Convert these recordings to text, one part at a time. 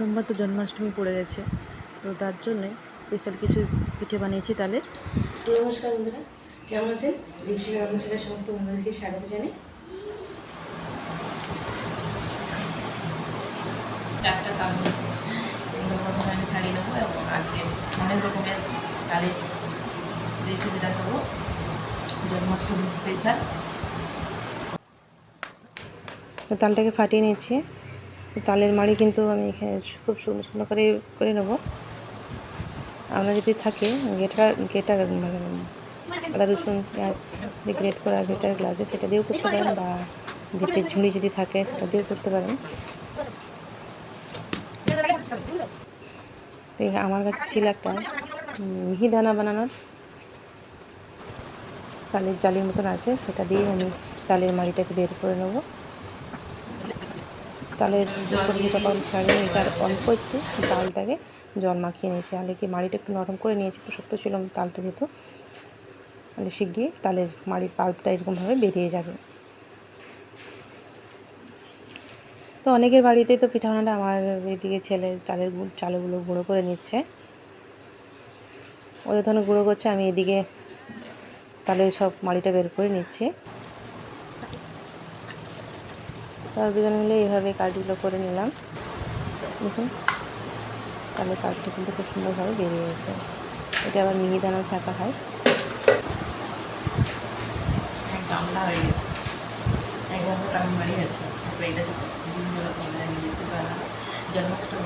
সোমবার তো জন্মাষ্টমী পড়ে গেছে তো তার জন্যে স্পেশাল কিছু পিঠে বানিয়েছি তালের। নমস্কার বন্ধুরা কেমন আছেন? দীপশিকা রান্নাশালার সমস্ত বন্ধুদেরকে স্বাগত জানাই। চারটা তাল রয়েছে এগুলো প্রথমে আমি ছাড়িয়ে নেব এবং আজকে অনেক রকমের তালের রেসিপি দেখাবো। জন্মাষ্টমী স্পেশাল তালটাকে ফাটিয়ে নিচ্ছি। তালের মাড়ি কিন্তু আমি এখানে খুব শুকনো শুকনো করে করে নেব। আমরা যদি থাকে গেটার গেটার মানে আদা রসুন পেঁয়াজ যে গ্রেট করা গেটার গ্লাসে সেটা দিয়েও করতে পারেন বা ভিতের ঝুড়ি যদি থাকে সেটা দিয়েও করতে পারেন। তো আমার কাছে ছিল একটা উম, মিহি দানা বানানোর। তালের জালির মতন আছে সেটা দিয়ে আমি তালের মাড়িটাকে বের করে নেব। দিয়ে তখন ছাড়িয়ে নিয়েছি আর অল্প একটু তালটাকে জল মাখিয়ে নিয়েছি। আলে কি মাড়িটা একটু নরম করে নিয়েছি, একটু শক্ত ছিল তালটা যেহেতু। তাহলে শিগগিয়ে তালের মাড়ির পাল্পটা এরকমভাবে বেরিয়ে যাবে। তো অনেকের বাড়িতেই তো পিঠা বানাটা আমার এদিকে ছেলে তালের গুড় চালগুলো গুঁড়ো করে নিচ্ছে। ও যখন গুঁড়ো করছে, আমি এদিকে তালের সব মাড়িটা বের করে নিচ্ছি। তার দুজন মিলে এইভাবে কাজগুলো করে নিলাম। দেখুন তাহলে কাজটা কিন্তু খুব সুন্দরভাবে বেরিয়ে গেছে। এটা আবার মিহিদানাও ছাকা হয়। এক হয়ে গেছে। এক বাড়ি তারপরে এটা বিভিন্ন জন্মাষ্টমী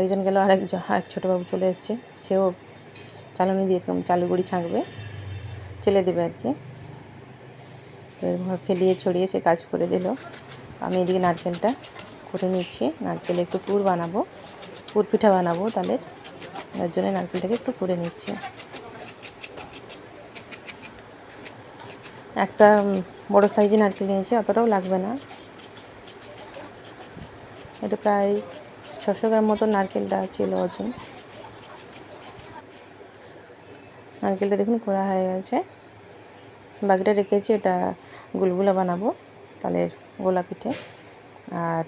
একজন গেল আর একজন আরেক ছোটোবাবু চলে এসছে। সেও চালনি দিয়ে এরকম চালু গুঁড়ি ছাঁকবে। চেলে দেবে আর কি। ফেলিয়ে ছড়িয়ে সে কাজ করে দিল। আমি এদিকে নারকেলটা করে নিচ্ছি। নারকেলে একটু পুর বানাবো। পুর পিঠা বানাবো তাহলে। তার জন্য নারকেলটাকে একটু করে নিচ্ছি। একটা বড় সাইজে নারকেল নিয়েছি, অতটাও লাগবে না। এটা প্রায় ছশো গ্রাম মতো নারকেলটা ছিল ওজন নারকেলটা দেখুন কোড়া হয়ে গেছে। বাকিটা রেখেছি, এটা গুলগুলা বানাবো, তালের গোলা পিঠে। আর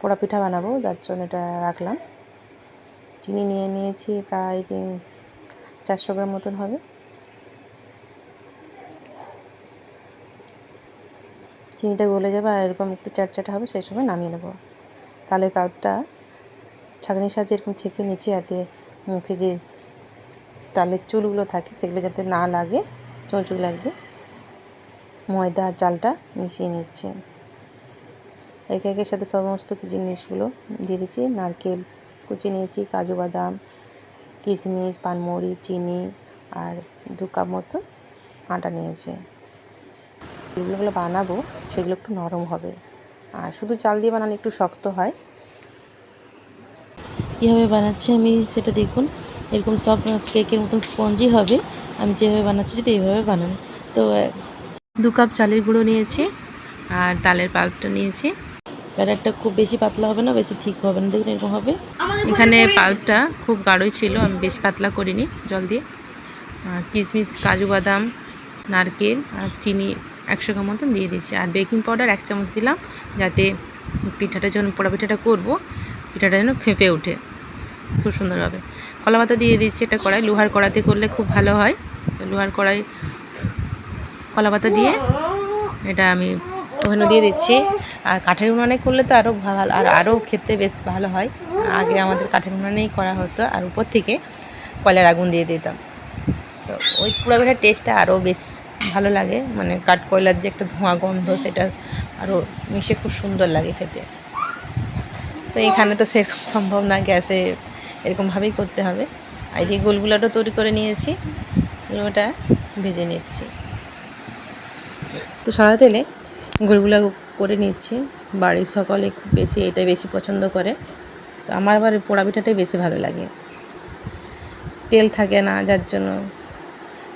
পোড়া পিঠা বানাবো, যার জন্য এটা রাখলাম। চিনি নিয়ে নিয়েছি প্রায় তিন- চারশো গ্রাম মতন হবে। চিনিটা গলে যাবে আর এরকম একটু চাটচাটা হবে, সেই সময় নামিয়ে নেব। তালের পাল্পটা ছাঁকনির সাহায্যে এরকম ছেঁকে নিচে যাতে মুখে যে তালের চুলগুলো থাকে, সেগুলো যাতে না লাগে চোঁচুক লাগবে। ময়দা আর চালটা মিশিয়ে নিচ্ছে। একে একের সাথে সমস্ত জিনিসগুলো দিয়ে দিচ্ছি। নারকেল কুচি নিয়েছি, কাজু বাদাম, কিশমিশ পানমুড়ি চিনি আর দু কাপ মতো আটা নিয়েছি। যেগুলো বানাবো সেগুলো একটু নরম হবে। আর শুধু চাল দিয়ে বানালে একটু শক্ত হয়। কীভাবে বানাচ্ছি আমি সেটা দেখুন। এরকম সব কেকের মতন স্পঞ্জি হবে। আমি যেভাবে বানাচ্ছি যদি এইভাবে বানান। তো দু কাপ চালের গুঁড়ো নিয়েছি আর ডালের পাল্পটা নিয়েছি। ব্যাটারটা খুব বেশি পাতলা হবে না বেশি ঠিক হবে না দেখুন এরকম হবে। এখানে পাল্পটা খুব গাঢ়ই ছিল আমি বেশি পাতলা করিনি জল দিয়ে। আর কিশমিশ কাজু বাদাম নারকেল আর চিনি একশো গ্রাম মতন দিয়ে দিচ্ছি আর বেকিং পাউডার এক চামচ দিলাম যাতে পিঠাটা যখন পোড়া পিঠাটা করব পিঠাটা যেন ফেঁপে ওঠে। খুব সুন্দরভাবে। কলা পাতা দিয়ে দিচ্ছি এটা কড়াই লোহার কড়াতে করলে খুব ভালো হয়। তো লোহার কড়াই কলা পাতা দিয়ে এটা আমি ওখানে দিয়ে দিচ্ছি। আর কাঠের উনানে করলে তো আরও ভালো আর আরও খেতে বেশ ভালো হয়। আগে আমাদের কাঠের উনানেই করা হতো, আর উপর থেকে কয়লার আগুন দিয়ে দিতাম। তো ওই পুরো পিঠার টেস্টটা আরও বেশ ভালো লাগে। মানে কাঠ কয়লার যে একটা ধোঁয়া গন্ধ, সেটা আরও মিশে খুব সুন্দর লাগে খেতে। তো এখানে তো সেরকম সম্ভব না, গ্যাসে এরকমভাবেই করতে হবে। আর এদিকে গোলগুলাটা তৈরি করে নিয়েছি, ওটা ভেজে নিচ্ছি। তো সাদা তেলে গোলগুলা করে নিচ্ছি। বাড়ির সকলে খুব বেশি এটাই বেশি পছন্দ করে। তো আমার আবার পোড়া পিঠাটাই বেশি ভালো লাগে। তেল থাকে না, যার জন্য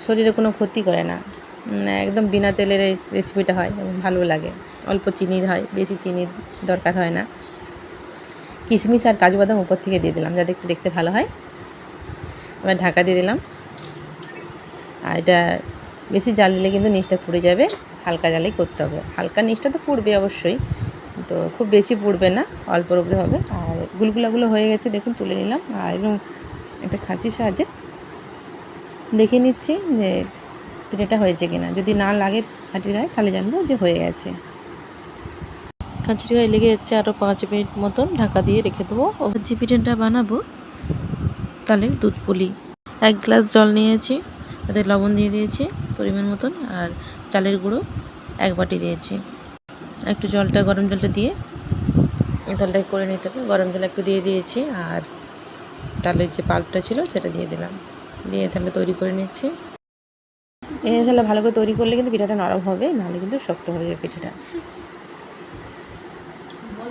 শরীরে কোনো ক্ষতি করে না। মানে একদম বিনা তেলের এই রেসিপিটা হয় ভালো লাগে। অল্প চিনি হয়, বেশি চিনির দরকার হয় না। কিশমিশ আর কাজু বাদাম উপর থেকে দিয়ে দিলাম, যাতে একটু দেখতে ভালো হয়। এবার ঢাকা দিয়ে দিলাম। আর এটা বেশি জাল দিলে কিন্তু নিচটা পুড়ে যাবে, হালকা জালেই করতে হবে। হালকা নিচটা তো পুড়বে অবশ্যই, তো খুব বেশি পুড়বে না অল্পর উপরে হবে। আর গুলগুলাগুলো হয়ে গেছে, দেখুন তুলে নিলাম। আর এরকম একটা খাঁচির সাহায্যে দেখে নিচ্ছি যে পিঠেটা হয়েছে কিনা। যদি না লাগে খাঁটির গায়ে, তাহলে জানব যে হয়ে গেছে। কাঁচির গায়ে লেগে যাচ্ছে আরও পাঁচ মিনিট মতন, ঢাকা দিয়ে রেখে দেবো। যে পিঠেটা বানাবো, তাহলে দুধ পুলি। এক গ্লাস জল নিয়েছি, তাতে লবণ দিয়ে দিয়েছি। পরিমাণ মতন আর চালের গুঁড়ো এক বাটি দিয়েছি। একটু জলটা, গরম জলটা দিয়ে জলটা করে নিতে হবে। গরম জল একটু দিয়ে দিয়েছি আর তালের যে পাল্পটা ছিল সেটা দিয়ে দিলাম। দিয়ে তাহলে তৈরি করে নিচ্ছি। এই তাহলে ভালো করে তৈরি করলে কিন্তু পিঠাটা নরম হবে, নাহলে কিন্তু শক্ত হয়ে যাবে পিঠাটা।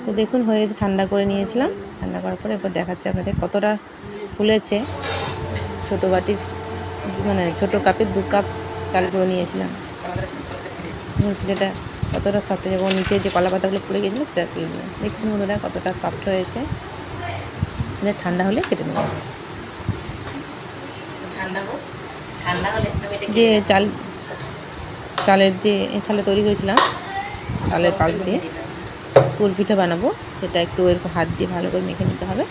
তো দেখুন, হয়ে গেছে, ঠান্ডা করে নিয়েছিলাম। ঠান্ডা করার পরে এরপর দেখাচ্ছে আপনাদের কতটা ফুলেছে। ছোটো বাটির মানে ছোটো কাপের দু কাপ চাল গুঁড়ো নিয়েছিলাম। পিঠাটা কতটা সফট হয়েছে এবং নিচে যে কলা পাতাগুলো পড়ে গেছিল সেটা তুলে নিলাম। দেখছেন বন্ধুরা কতটা সফট হয়েছে। ঠান্ডা হলে কেটে নেব। যে চাল চালের যে থালে তৈরি করেছিলাম চালের পাল দিয়ে পুর পিঠা বানাবো। সেটা একটু এরকম হাত দিয়ে ভালো করে মেখে নিতে হবে।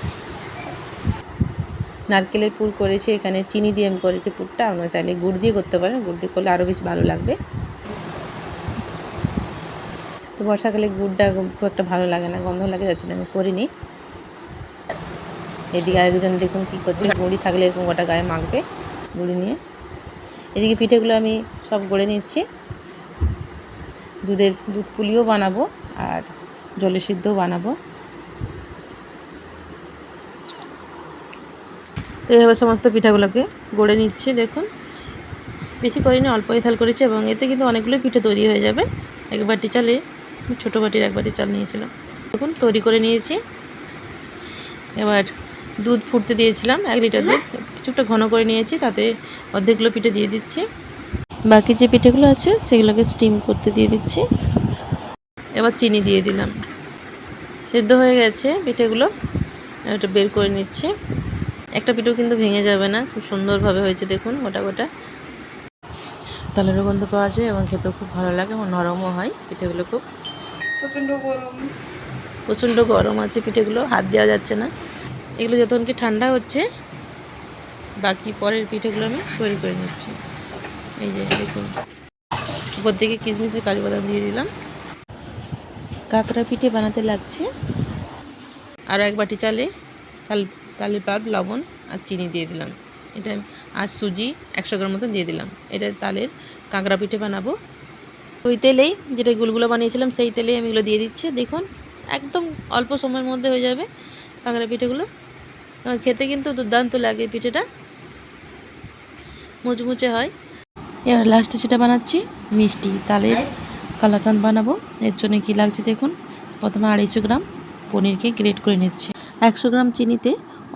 নারকেলের পুর করেছি, এখানে চিনি দিয়ে আমি করেছি পুরটা, আপনারা চাইলে গুড় দিয়ে করতে পারেন, গুড় দিয়ে করলে আরও বেশি ভালো লাগবে। তো বর্ষাকালে গুড়টা খুব একটা ভালো লাগে না, গন্ধ লাগে যাচ্ছে না আমি করিনি। এদিকে আরেকজন দেখুন কী করছে গুঁড়ি থাকলে এরকম গোটা গায়ে মাখবে গুঁড়ি নিয়ে। এদিকে পিঠেগুলো আমি সব গড়ে নিচ্ছি। দুধের দুধ পুলিও বানাবো আর জলে সিদ্ধও বানাবো। তো এভাবে সমস্ত পিঠাগুলোকে গড়ে নিচ্ছি, দেখুন। বেশি করিনি, অল্প থাল করেছি এবং এতে কিন্তু অনেকগুলো পিঠে তৈরি হয়ে যাবে। এক বাটি চালে, ছোটো বাটির এক বাটি চাল নিয়েছিলাম। দেখুন, তৈরি করে নিয়েছি। এবার দুধ ফুটতে দিয়েছিলাম, এক লিটার দুধ। কিছুটা ঘন করে নিয়েছি, তাতে অর্ধেকগুলো পিঠে দিয়ে দিচ্ছি। বাকি যে পিঠেগুলো আছে, সেগুলোকে স্টিম করতে দিয়ে দিচ্ছি। এবার চিনি দিয়ে দিলাম। সেদ্ধ হয়ে গেছে পিঠেগুলো। এটা বের করে নিচ্ছে। একটা পিঠেও কিন্তু ভেঙে যাবে না খুব সুন্দরভাবে হয়েছে দেখুন গোটা গোটা। তালেরও গন্ধ পাওয়া যায় এবং খেতেও খুব ভালো লাগে এবং নরমও হয় পিঠেগুলো খুব। প্রচণ্ড গরম। প্রচণ্ড গরম আছে পিঠেগুলো হাত দেওয়া যাচ্ছে না। এগুলো যতক্ষণ কি ঠান্ডা হচ্ছে বাকি পরের পিঠেগুলো আমি তৈরি করে নিচ্ছি। এই যে দেখুন উপর থেকে কিশমিশের কাজু বাদাম দিয়ে দিলাম। কাঁকড়া পিঠে বানাতে লাগছে। আরও এক বাটি চালে তাল তালের পাল্প লবণ আর চিনি দিয়ে দিলাম। এটা আর সুজি একশো গ্রাম মতন দিয়ে দিলাম। এটা তালের কাঁকড়া পিঠে বানাবো। ওই তেলেই যেটা গুলগুলো বানিয়েছিলাম, সেই তেলেই আমি এগুলো দিয়ে দিচ্ছি। দেখুন, একদম অল্প সময়ের মধ্যে হয়ে যাবে কাঁকড়া পিঠেগুলো। খেতে কিন্তু দুর্দান্ত লাগে পিঠেটা। মুচমুচে হয়। এবার লাস্টে সেটা বানাচ্ছি, মিষ্টি তালের কালাকান বানাবো। এর জন্য কী লাগছে দেখুন, প্রথমে আড়াইশো গ্রাম পনিরকে গ্রেট করে নিচ্ছি। একশো গ্রাম চিনিতে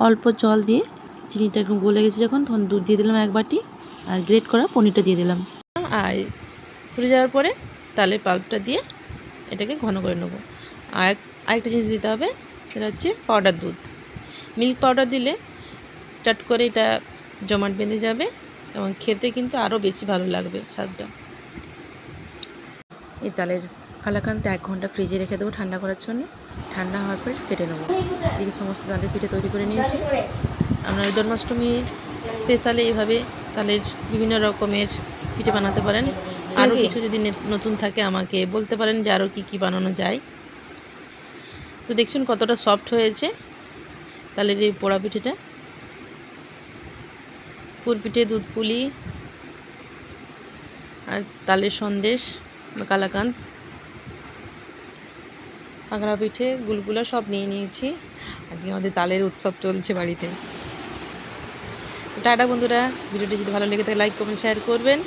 অল্প জল দিয়ে চিনিটা একটু গলে গেছে যখন, তখন দুধ দিয়ে দিলাম এক বাটি আর গ্রেট করা পনিরটা দিয়ে দিলাম। আর ফুটে যাওয়ার পরে তালের পাল্পটা দিয়ে এটাকে ঘন করে নেব। আর আরেকটা জিনিস দিতে হবে, সেটা হচ্ছে পাউডার দুধ। মিল্ক পাউডার দিলে চট করে এটা জমাট বেঁধে যাবে এবং খেতে কিন্তু আরও বেশি ভালো লাগবে স্বাদটা। এই তালের কালাকানটা এক ঘণ্টা ফ্রিজে রেখে দেবো ঠান্ডা করার জন্য। ঠান্ডা হওয়ার পর কেটে নেব। এদিকে সমস্ত তালের পিঠে তৈরি করে নিয়েছি। আপনারা জন্মাষ্টমী স্পেশালি এইভাবে তালের বিভিন্ন রকমের পিঠে বানাতে পারেন। আরও কিছু যদি নতুন থাকে আমাকে বলতে পারেন যে আরও কী কী বানানো যায়। তো দেখছেন কতটা সফট হয়েছে তালের এই পোড়া পিঠেটা। পুর পিঠে দুধ পুলি আর তালের সন্দেশ কালাকান্দ কাঁকড়া পিঠে, গুলগুলা সব নিয়ে নিয়েছি। আজকে আমাদের তালের উৎসব চলছে বাড়িতে। টাটা বন্ধুরা, ভিডিওটি যদি ভালো লেগে থাকে, লাইক, কমেন্ট, শেয়ার করবেন।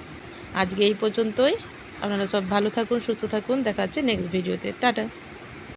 আজকে এই পর্যন্তই। আপনারা সব ভালো থাকুন, সুস্থ থাকুন। দেখা হচ্ছে নেক্সট ভিডিওতে টাটা।